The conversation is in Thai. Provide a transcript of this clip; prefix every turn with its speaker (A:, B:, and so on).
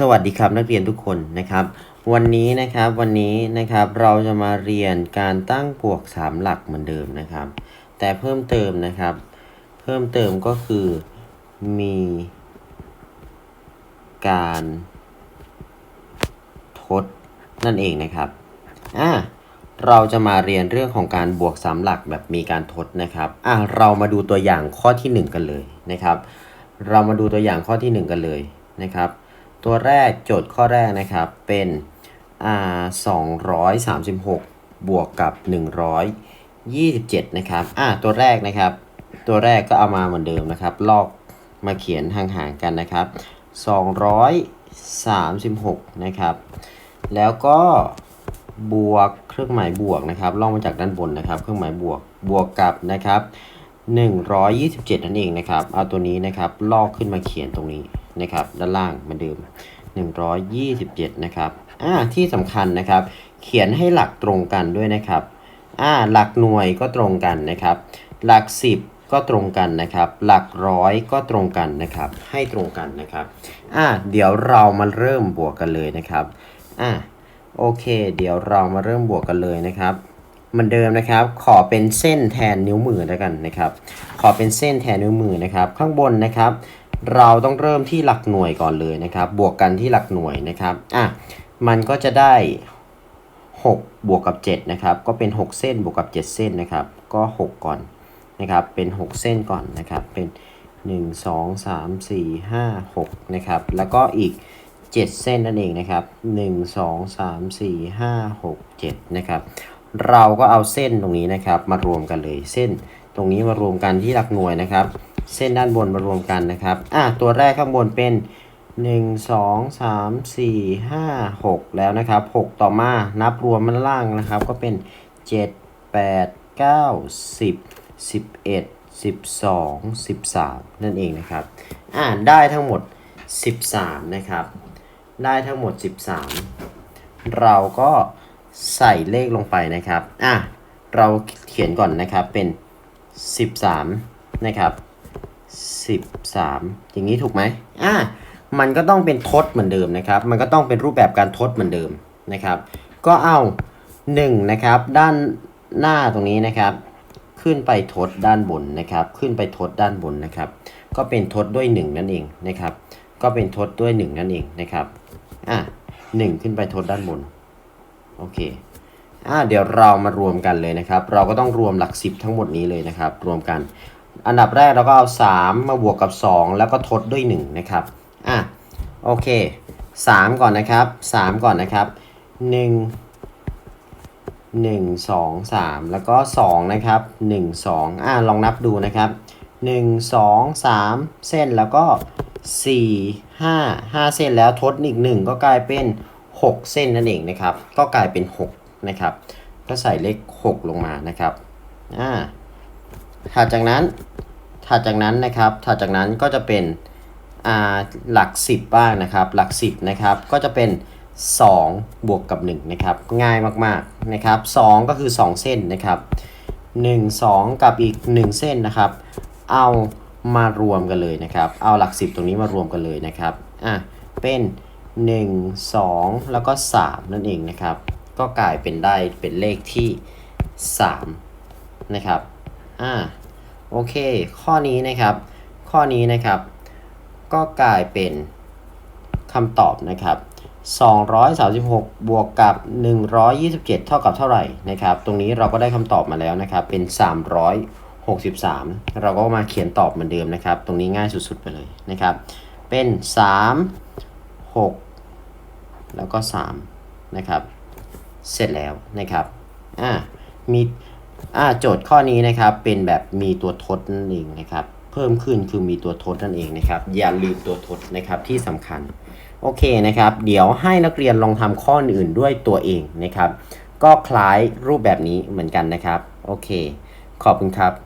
A: สวัสดีครับนักเรียนทุกคนนะครับ วันนี้นะครับวันนี้นะครับเราจะมาเรียนการตั้งบวกสามหลักเหมือนเดิมนะครับ แต่เพิ่มเติมนะครับ เพิ่มเติมก็คือมีการทดนั่นเองนะครับอะเราจะมาเรียนเรื่องของการบวกสามหลักแบบมีการทดนะครับอะเรามาดูตัวอย่างข้อที่หนึ่งกันเลยนะครับ เรามาดูตัวอย่างข้อที่หนึ่งกันเลยนะครับ ตัวแรกโจทย์ข้อแรกนะครับ เป็นอ่า236 บวกกับ 127 นะครับ อ่า ตัวแรกนะครับ ตัวแรกก็เอามาเหมือนเดิมนะครับ ลอกมาเขียนห่างๆกันนะครับ 236 นะครับ แล้วก็บวกเครื่องหมายบวกนะครับ ลอกมาจากด้านบนนะครับ เครื่องหมายบวก บวกกับนะครับ 127 นั่นเองนะครับ เอาตัวนี้นะครับ ลอกขึ้นมาเขียนตรงนี้ นะครับ ด้านล่างเหมือนเดิม 127 นะครับ อ่า ที่สำคัญนะครับ เขียนให้หลักตรงกันด้วยนะครับ อ่า หลักหน่วยก็ตรงกันนะครับ หลัก 10 ก็ตรงกันนะครับ หลักร้อยก็ตรงกันนะครับ ให้ตรงกันนะครับ อ่า เดี๋ยวเรามาเริ่มบวกกันเลยนะครับ อ่า โอเค เดี๋ยวเรามาเริ่มบวกกันเลยนะครับเหมือนเดิมนะครับ ขอเป็นเส้นแทนนิ้วมือแล้วกันนะครับ ขอเป็นเส้นแทนนิ้วมือนะครับ ข้างบนนะครับ เราต้องเริ่มที่หลักหน่วยก่อนเลยนะครับ บวกกันที่หลักหน่วยนะครับอะมันก็จะได้ 6 บวกกับ 7 นะครับ ก็เป็น 6 เส้นบวกกับ 7 เส้นนะครับ ก็ 6 ก่อนนะครับ เป็น 6 เส้นก่อนนะครับ เป็น 1 2 3 4 5 6 นะครับ แล้วก็อีก 7 เส้นนั่นเองนะครับ 1 2 3 4 5 6 7 นะครับ เราก็เอาเส้นตรงนี้นะครับ มารวมกันเลย เส้นตรงนี้มารวมกันที่หลักหน่วยนะครับ เส้นด้านบนมารวมกันนะครับอะตัวแรกข้างบนเป็น 1 2 3 4 5 6 แล้วนะครับ 6 ต่อมานับรวมมันล่างนะครับ ก็เป็น 7 8 9 10 11 12 13 นั่นเองนะครับ อ่าได้ทั้งหมด 13 นะครับ ได้ทั้งหมด 13 เราก็ใส่เลขลงไปนะครับ อะ เราเขียนก่อนนะครับเป็น 13 นะครับ 13อย่างนี้ถูกไหมอะมันก็ต้องเป็นทดเหมือนเดิมนะครับ มันก็ต้องเป็นรูปแบบการทดเหมือนเดิมนะครับ ก็เอา1นะครับ ด้านหน้าตรงนี้นะครับ ขึ้นไปทดด้านบนนะครับ ขึ้นไปทดด้านบนนะครับ ก็เป็นทดด้วย1นั่นเองนะครับ ก็เป็นทดด้วย1นั่นเองนะครับอะ1ขึ้นไปทดด้านบนโอเคอะเดี๋ยวเรามารวมกันเลยนะครับ เราก็ต้องรวมหลัก10ทั้งหมดนี้เลยนะครับ รวมกัน อันดับแรกเราก็เอา 3 มาบวกกับ 2 แล้วก็ทดด้วย 1 นะครับ อะ โอเค 3 ก่อนนะครับ 3 ก่อนนะครับ 1 1 2 3 แล้วก็ 2 นะครับ 1 2 อะ ลองนับดูนะครับ 1 2 3 เส้นแล้วก็ 4 5 5 เส้นแล้วทดอีก 1 ก็กลายเป็น 6 เส้นนั่นเองนะครับ ก็กลายเป็น 6 นะครับ ก็ใส่เลข 6 ลงมานะครับ อ่า ถัดจากนั้นถัดจากนั้นนะครับถัดจากนั้นก็จะเป็นหลัก 10 บ้างนะครับ หลัก 10นะครับก็จะเป็น 2 บวกกับ1นะครับง่ายมากๆนะครับ2ก็คือ 2 เส้นนะครับ1 2 กับอีก 1 เส้นนะครับ เอามารวมกันเลยนะครับ เอาหลัก 10 ตรงนี้มารวมกันเลยนะครับอะเป็น 1 2 แล้วก็ 3 นั่นเองนะครับ ก็กลายเป็นได้เป็นเลขที่ 3 นะครับ อ่าโอเค ข้อนี้นะครับ ข้อนี้นะครับ ก็กลายเป็นคำตอบนะครับ236 บวกกับ 127 เท่ากับเท่าไหร่นะครับ ตรงนี้เราก็ได้คำตอบมาแล้วนะครับ เป็น 363 เราก็มาเขียนตอบเหมือนเดิมนะครับ ตรงนี้ง่ายสุดๆไปเลยนะครับ เป็น 3 6 แล้วก็ 3 นะครับ เสร็จแล้วนะครับ อ่า มี อ่าโจทย์ข้อนี้นะครับเป็นแบบมีตัวทดนั่นเองนะครับ เพิ่มขึ้นคือมีตัวทดนั่นเองนะครับ อย่าลืมตัวทดนะครับที่สำคัญ โอเคนะครับ เดี๋ยวให้นักเรียนลองทำข้ออื่นด้วยตัวเองนะครับ ก็คล้ายรูปแบบนี้เหมือนกันนะครับ โอเค ขอบคุณครับ